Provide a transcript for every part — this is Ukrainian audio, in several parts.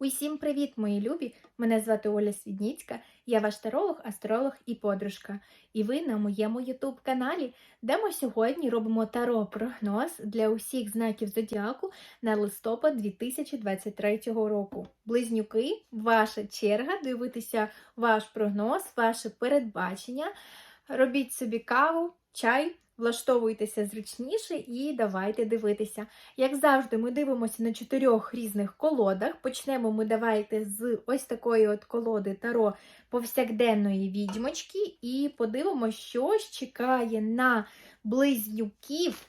Усім привіт, мої любі! Мене звати Оля Свідніцька, я ваш таролог, астролог і подружка. І ви на моєму ютуб каналі, де ми сьогодні робимо таро прогноз для усіх знаків зодіаку на листопад 2023 року. Близнюки, ваша черга дивитися ваш прогноз, ваше передбачення. Робіть собі каву, чай. Влаштовуйтеся зручніше і давайте дивитися. Як завжди, ми дивимося на чотирьох різних колодах. Почнемо ми давайте з ось такої от колоди Таро повсякденної відьмочки, і подивимося, що чекає на близнюків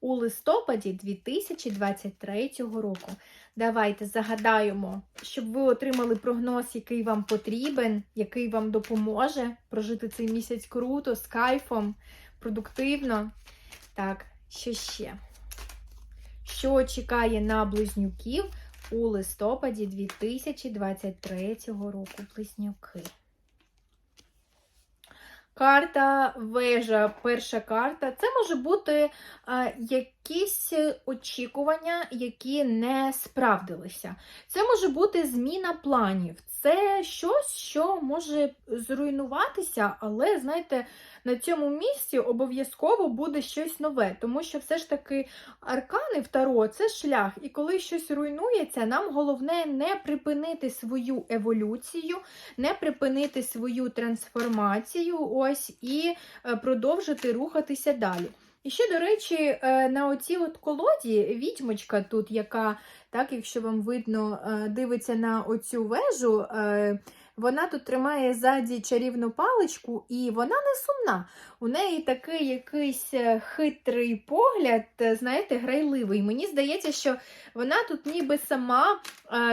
у листопаді 2023 року. Давайте загадаємо, щоб ви отримали прогноз, який вам потрібен, який вам допоможе прожити цей місяць круто, з кайфом, продуктивно. Так, що ще? Що чекає на близнюків у листопаді 2023 року? Близнюки. Карта вежа, перша карта. Це може бути а, якісь очікування, які не справдилися. Це може бути зміна планів. Це щось, що може зруйнуватися, але, знаєте, на цьому місці обов'язково буде щось нове, тому що все ж таки аркани в Таро це шлях. І коли щось руйнується, нам головне не припинити свою еволюцію, не припинити свою трансформацію, ось і е, продовжити рухатися далі. І ще, до речі, е, на оцій от колоді відьмочка тут, яка, так, якщо вам видно, е, дивиться на оцю вежу, вона тут тримає ззаді чарівну паличку, і вона не сумна. У неї такий якийсь хитрий погляд, знаєте, грайливий. Мені здається, що вона тут ніби сама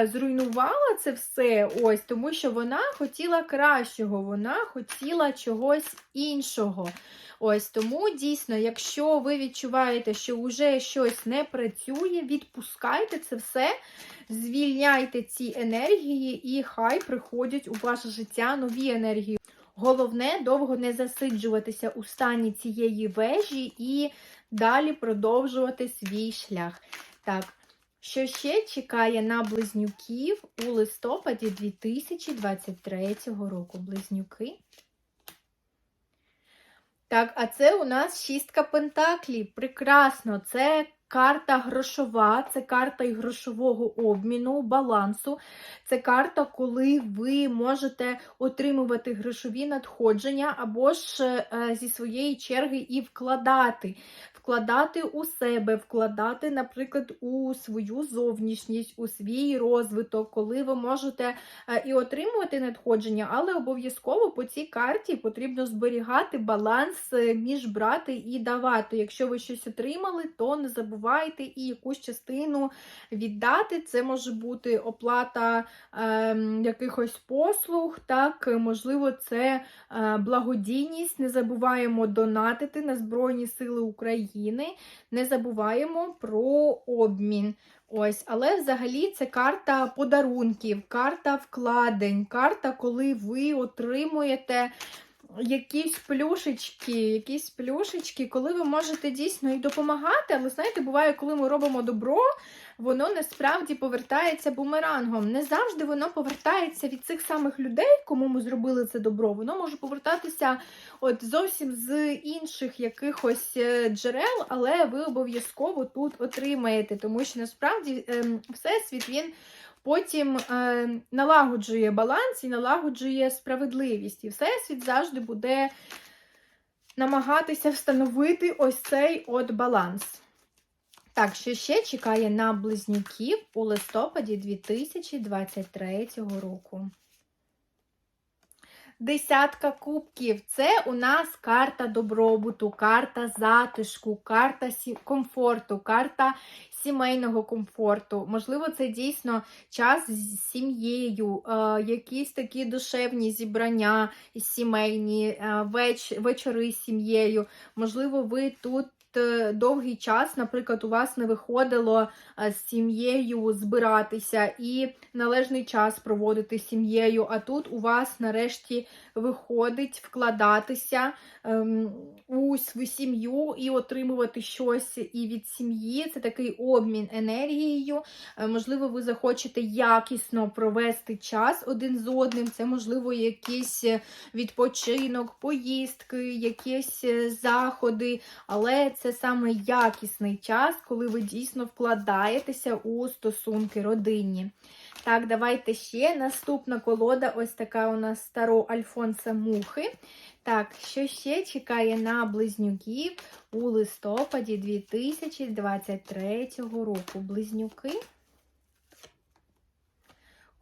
зруйнувала це все, ось, тому що вона хотіла кращого, вона хотіла чогось іншого. Ось тому дійсно, якщо ви відчуваєте, що вже щось не працює, відпускайте це все, звільняйте ці енергії, і хай приходять у ваше життя нові енергії. Головне довго не засиджуватися у стані цієї вежі і далі продовжувати свій шлях. Так, що ще чекає на близнюків у листопаді 2023 року? Близнюки. Так, а це у нас шістка пентаклів. Прекрасно, це карта грошова, це карта і грошового обміну, балансу. Це карта, коли ви можете отримувати грошові надходження або ж е, зі своєї черги і вкладати вкладати у себе, вкладати, наприклад, у свою зовнішність, у свій розвиток, коли ви можете е, і отримувати надходження, але обов'язково по цій карті потрібно зберігати баланс е, між брати і давати. Якщо ви щось отримали, то не забувайте і якусь частину віддати. Це може бути оплата е, якихось послуг, так, можливо, це е, благодійність. Не забуваємо донатити на Збройні Сили України. України. Не забуваємо про обмін. Ось, Але взагалі це карта подарунків, карта вкладень, карта, коли ви отримуєте. Якісь плюшечки, якісь плюшечки, коли ви можете дійсно і допомагати, але знаєте, буває, коли ми робимо добро, воно насправді повертається бумерангом. Не завжди воно повертається від цих самих людей, кому ми зробили це добро. Воно може повертатися от зовсім з інших якихось е, джерел, але ви обов'язково тут отримаєте, тому що насправді ем, всесвіт він. Потім е, налагоджує баланс і налагоджує справедливість. І всесвіт завжди буде намагатися встановити ось цей от баланс. Так, що ще чекає на близнюків у листопаді 2023 року. Десятка кубків це у нас карта добробуту, карта затишку, карта комфорту, карта сімейного комфорту. Можливо, це дійсно час з сім'єю, е, якісь такі душевні зібрання сімейні, е, веч вечори з сім'єю. Можливо, ви тут е, довгий час, наприклад, у вас не виходило з сім'єю збиратися і належний час проводити з сім'єю, а тут у вас нарешті виходить вкладатися ем, у свою сім'ю і отримувати щось і від сім'ї. Це такий обмін енергією. Е, Можливо, ви захочете якісно провести час один з одним. Це, можливо, якийсь відпочинок, поїздки, якісь е, заходи. Але це саме якісний час, коли ви дійсно вкладаєтеся у стосунки родинні. Так, давайте ще. Наступна колода, ось така у нас старо Альфонса Мухи. Так, що ще чекає на близнюків у листопаді 2023 року? Близнюки.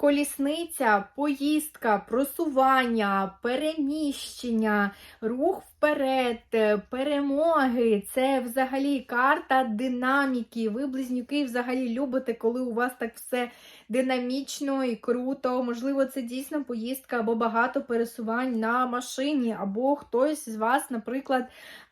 Колісниця, поїздка, просування, переміщення, рух вперед, е, перемоги. Це взагалі карта динаміки. Ви, близнюки, взагалі любите, коли у вас так все динамічно і круто. Можливо, це дійсно поїздка або багато пересувань на машині, або хтось з вас, наприклад,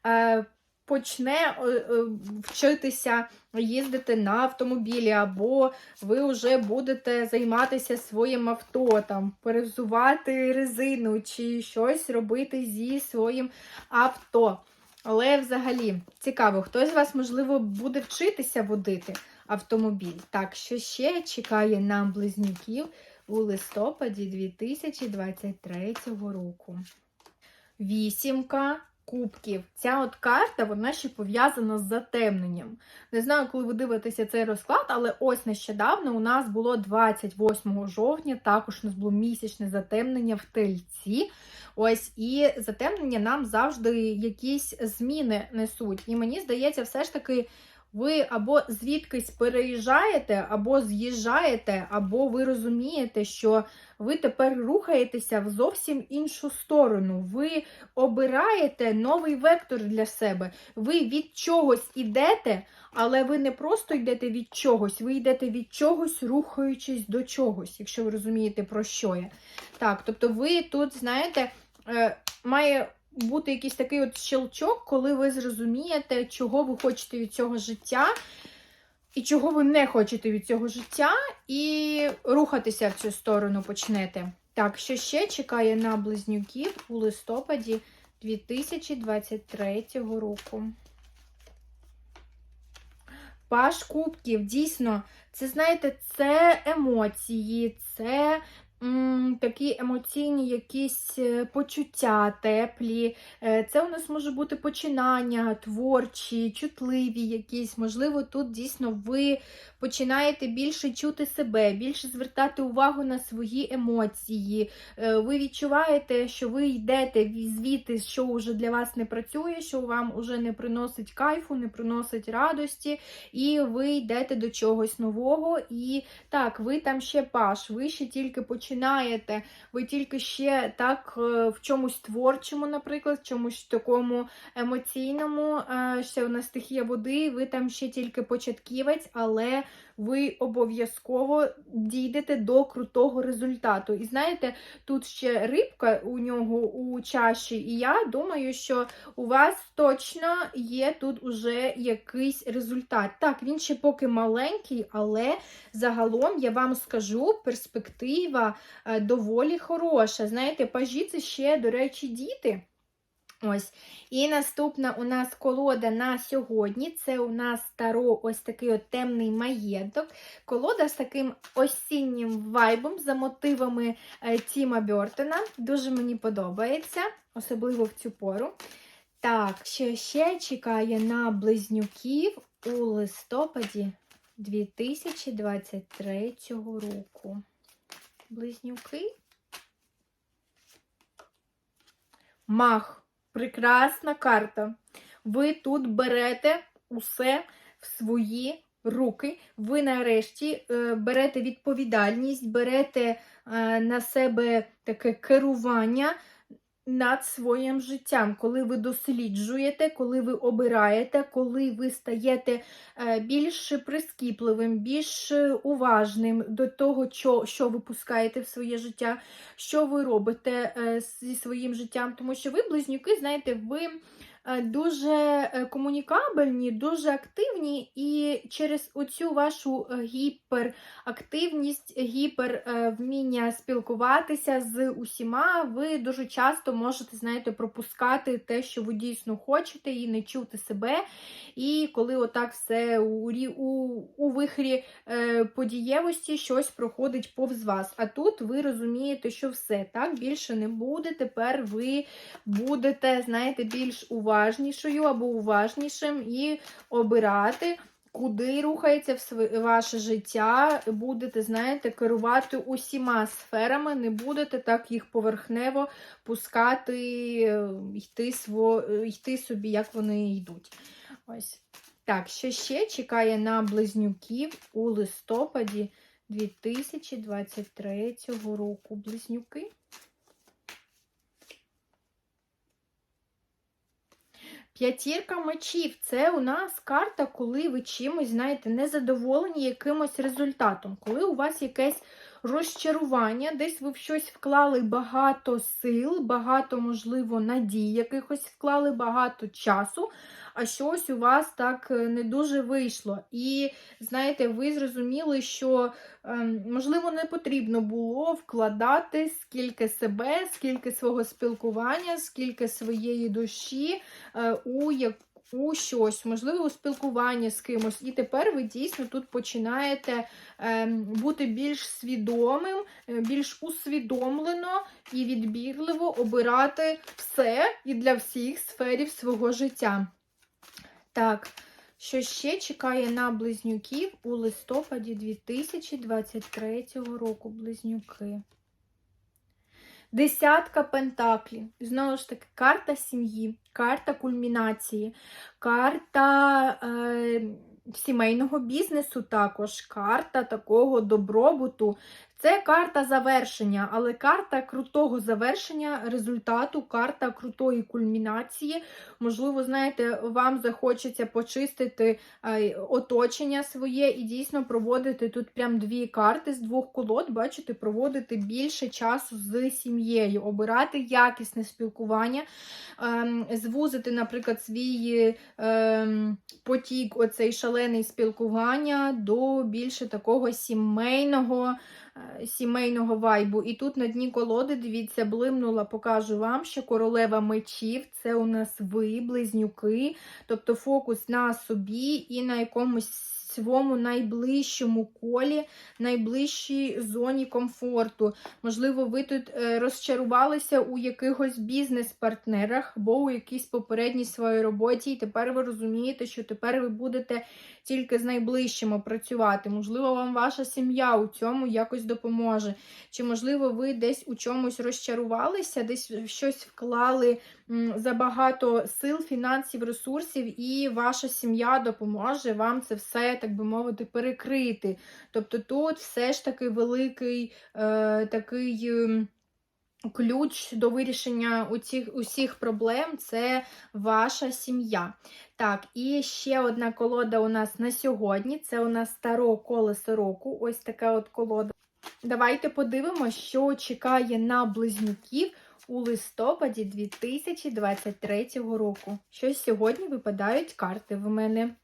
е, почне е, е, вчитися їздити на автомобілі, або ви вже будете займатися своїм авто, там, перевзувати резину чи щось робити зі своїм авто. Але взагалі цікаво, хтось з вас, можливо, буде вчитися водити автомобіль. Так, що ще чекає нам близнюків у листопаді 2023 року? Вісімка кубків. Ця от карта, вона ще пов'язана з затемненням. Не знаю, коли ви дивитеся цей розклад, але ось нещодавно у нас було 28 жовтня, також у нас було місячне затемнення в тельці. Ось, і затемнення нам завжди якісь зміни несуть. І мені здається, все ж таки. Ви або звідкись переїжджаєте, або з'їжджаєте, або ви розумієте, що ви тепер рухаєтеся в зовсім іншу сторону. Ви обираєте новий вектор для себе. Ви від чогось ідете, але ви не просто йдете від чогось, ви йдете від чогось, рухаючись до чогось, якщо ви розумієте, про що я. Так, тобто ви тут, знаєте, е, має бути якийсь такий от щелчок, коли ви зрозумієте, чого ви хочете від цього життя, і чого ви не хочете від цього життя, і рухатися в цю сторону почнете. Так, що ще чекає на близнюків у листопаді 2023 року? Паш кубків, дійсно, це, знаєте, це емоції, це такі емоційні якісь е, почуття теплі. Е, Це у нас може бути починання, творчі, чутливі якісь. Можливо, тут дійсно ви починаєте більше чути себе, більше звертати увагу на свої емоції. Е, Ви відчуваєте, що ви йдете звідти, що вже для вас не працює, що вам вже не приносить кайфу, не приносить радості, і ви йдете до чогось нового. І так, ви там ще паш, ви ще тільки починаєте, ви тільки ще так е, в чомусь творчому, наприклад, в чомусь такому емоційному, е, ще у нас стихія води, ви там ще тільки початківець, але ви обов'язково дійдете до крутого результату. І знаєте, тут ще рибка у нього у чаші, і я думаю, що у вас точно є тут уже якийсь результат. Так, він ще поки маленький, але загалом я вам скажу, перспектива е, доволі хороша. Знаєте, пажі це ще, до речі, діти. Ось. І наступна у нас колода на сьогодні. Це у нас таро ось такий от темний маєток. Колода з таким осіннім вайбом, за мотивами е, Тіма Бертона. Дуже мені подобається, особливо в цю пору. Так, що ще чекає на близнюків у листопаді 2023 року. Близнюки. Мах. Прекрасна карта. Ви тут берете усе в свої руки. Ви нарешті е, берете відповідальність, берете е, на себе таке керування над своїм життям, коли ви досліджуєте, коли ви обираєте, коли ви стаєте е, більш прискіпливим, більш уважним до того, що, що ви пускаєте в своє життя, що ви робите е, зі своїм життям. Тому що ви, близнюки, знаєте, ви дуже е, комунікабельні, дуже активні, і через оцю вашу е, гіперактивність, гіпервміння спілкуватися з усіма, ви дуже часто можете, знаєте, пропускати те, що ви дійсно хочете, і не чути себе. І коли отак все у, у, у вихрі е, подієвості щось проходить повз вас. А тут ви розумієте, що все так більше не буде. Тепер ви будете, знаєте, більш уважнішою або уважнішим і обирати. Куди рухається ваше життя, будете, знаєте, керувати усіма сферами, не будете так їх поверхнево пускати, е, йти, сво, е, йти собі, як вони йдуть. Ось. Так, що ще чекає на близнюків у листопаді 2023 року. Близнюки. П'ятірка мечів. Це у нас карта, коли ви чимось, знаєте, незадоволені якимось результатом, коли у вас якесь розчарування, десь ви в щось вклали багато сил, багато, можливо, надій, якихось вклали багато часу, а щось у вас так е, не дуже вийшло. І, знаєте, ви зрозуміли, що, ем, можливо, не потрібно було вкладати скільки себе, скільки свого спілкування, скільки своєї душі е, у як у щось, можливо, у спілкування з кимось. І тепер ви дійсно тут починаєте е, бути більш свідомим, е, більш усвідомлено і відбірливо обирати все і для всіх сферів свого життя. Так, що ще чекає на близнюків у листопаді 2023 року близнюки? Десятка пентаклів. Знову ж таки, карта сім'ї, карта кульмінації, карта е, сімейного бізнесу також, карта такого добробуту. Це карта завершення, але карта крутого завершення результату, карта крутої кульмінації. Можливо, знаєте, вам захочеться почистити е, оточення своє і дійсно проводити тут прям дві карти з двох колод, бачите, проводити більше часу з сім'єю, обирати якісне спілкування, ем, звузити, наприклад, свій ем, потік, оцей шалений спілкування до більше такого сімейного. Е, Сімейного вайбу. І тут на дні колоди, дивіться, блимнула, покажу вам, що королева мечів це у нас ви, близнюки, тобто фокус на собі і на якомусь своєму найближчому колі, найближчій зоні комфорту. Можливо, ви тут е, розчарувалися у якихось бізнес-партнерах або у якійсь попередній своїй роботі, і тепер ви розумієте, що тепер ви будете тільки з найближчими працювати. Можливо, вам ваша сім'я у цьому якось допоможе. Чи, можливо, ви десь у чомусь розчарувалися, десь щось вклали забагато сил, фінансів, ресурсів, і ваша сім'я допоможе вам це все, так би мовити, перекрити. Тобто тут все ж таки великий е, такий. ем, Ключ до вирішення усіх, усіх проблем це ваша сім'я. Так, і ще одна колода у нас на сьогодні. Це у нас старо колесо року. Ось така от колода. Давайте подивимося, що чекає на близнюків у листопаді 2023 року. Що сьогодні випадають карти в мене.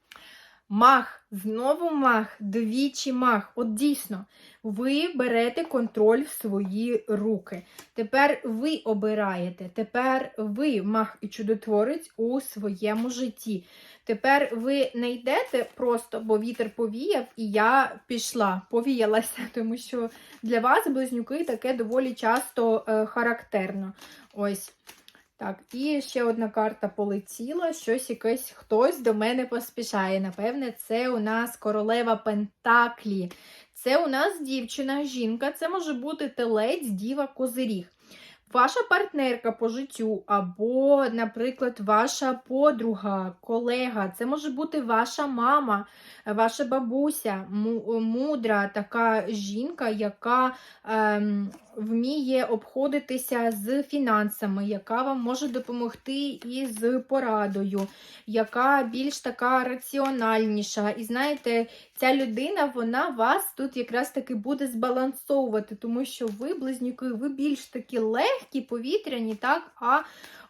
Мах, знову мах, двічі мах. От дійсно, ви берете контроль в свої руки. Тепер ви обираєте, тепер ви мах і чудотворець у своєму житті. Тепер ви не йдете просто, бо вітер повіяв, і я пішла, повіялася, тому що для вас близнюки таке доволі часто е, характерно. Ось. Так, і ще одна карта полетіла, щось якесь хтось до мене поспішає. Напевне, це у нас королева Пентаклі. Це у нас дівчина, жінка, це може бути телець, діва, козиріг. Ваша партнерка по життю, або, наприклад, ваша подруга, колега, це може бути ваша мама, ваша бабуся, мудра така жінка, яка ем, вміє обходитися з фінансами, яка вам може допомогти із порадою, яка більш така раціональніша. І знаєте, ця людина, вона вас тут якраз таки буде збалансовувати, тому що ви, близнюки, ви більш такі легкі, повітряні, так? А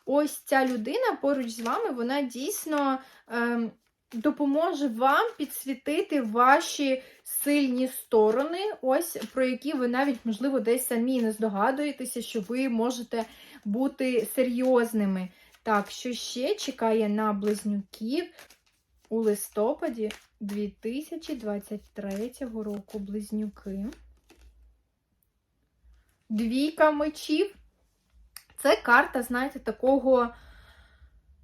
ось ця людина поруч з вами, вона дійсно. Ем, допоможе вам підсвітити ваші сильні сторони, ось про які ви навіть, можливо, десь самі не здогадуєтеся, що ви можете бути серйозними. Так, що ще чекає на близнюків у листопаді 2023 року близнюки? Двійка мечів. Це карта, знаєте, такого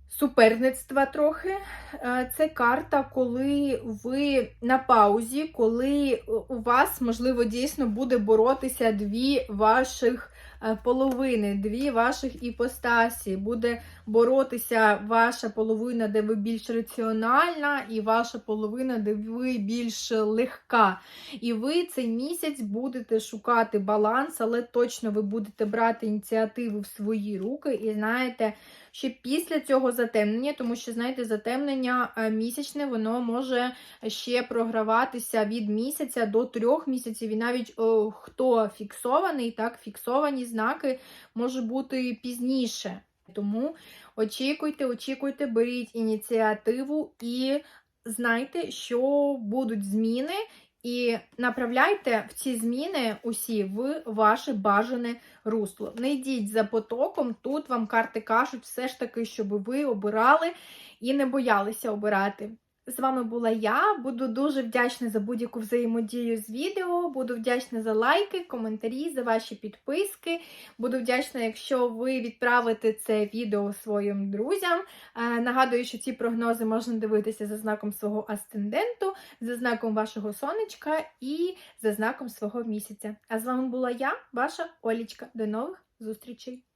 суперництва трохи. Е, Це карта, коли ви на паузі, коли у вас, можливо, дійсно буде боротися дві ваших е, половини, дві ваших іпостасі. Буде боротися ваша половина, де ви більш раціональна, і ваша половина, де ви більш легка. І ви цей місяць будете шукати баланс, але точно ви будете брати ініціативу в свої руки. І знаєте, що після цього затемнення, тому що, знаєте, затемнення е, місячне, воно може ще програватися від місяця до трьох місяців. І навіть о, хто фіксований, так, фіксовані знаки може бути пізніше. Тому очікуйте, очікуйте, беріть ініціативу і знайте, що будуть зміни. І направляйте в ці зміни усі в ваше бажане русло. Не йдіть за потоком. Тут вам карти кажуть все ж таки, щоб ви обирали і не боялися обирати. З вами була я. Буду дуже вдячна за будь-яку взаємодію з відео. Буду вдячна за лайки, коментарі, за ваші підписки. Буду вдячна, якщо ви відправите це відео своїм друзям. Е, Нагадую, що ці прогнози можна дивитися за знаком свого асценденту, за знаком вашого сонечка і за знаком свого місяця. А з вами була я, ваша Олічка. До нових зустрічей!